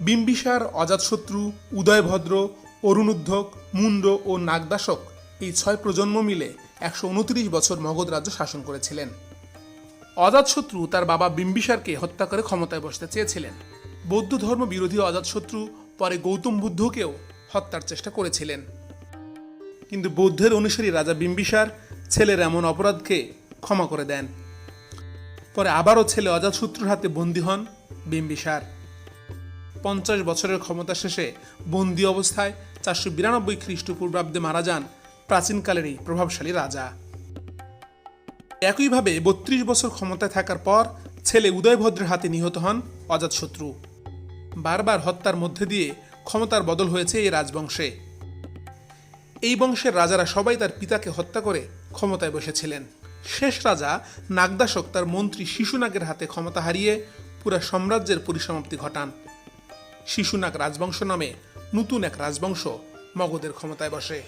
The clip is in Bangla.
বিম্বিসার, অজাতশত্রু, উদয়ভদ্র অরুণুদ্ধক মুন্ড ও নাগদাসক এই ছয় প্রজন্ম মিলে একশো উনত্রিশ বছর মগধ রাজ্য শাসন করেছিলেন। অজাতশত্রু তার বাবা বিম্বিসারকে হত্যা করে ক্ষমতায় বসতে চেয়েছিলেন। বৌদ্ধ ধর্ম বিরোধী অজাতশত্রু পরে গৌতম বুদ্ধকেও হত্যার চেষ্টা করেছিলেন। কিন্তু বৌদ্ধের অনুসারী রাজা বিম্বিসার ছেলের এমন অপরাধকে ক্ষমা করে দেন। পরে আবারও ছেলে অজাতশত্রুর হাতে বন্দী হন বিম্বিসার। পঞ্চাশ বছরের ক্ষমতা শেষে বন্দি অবস্থায় চারশো বিরানব্বই খ্রিস্টপূর্বাব্দে মারা যান প্রাচীনকালের এই প্রভাবশালী রাজা। একইভাবে বত্রিশ বছর ক্ষমতায় থাকার পর ছেলে উদয়ভদ্রের হাতে নিহত হন অজাতশত্রু বারবার হত্যার মধ্যে দিয়ে ক্ষমতার বদল হয়েছে এই রাজবংশে। এই বংশের রাজারা সবাই তার পিতাকে হত্যা করে ক্ষমতায় বসেছিলেন। শেষ রাজা নাগদাসক তার মন্ত্রী শিশুনাগের হাতে ক্ষমতা হারিয়ে পুরা সাম্রাজ্যের পরিসমাপ্তি ঘটান। শিশুনাগ রাজবংশ নামে নতুন এক রাজবংশ মগধের ক্ষমতায় বসে।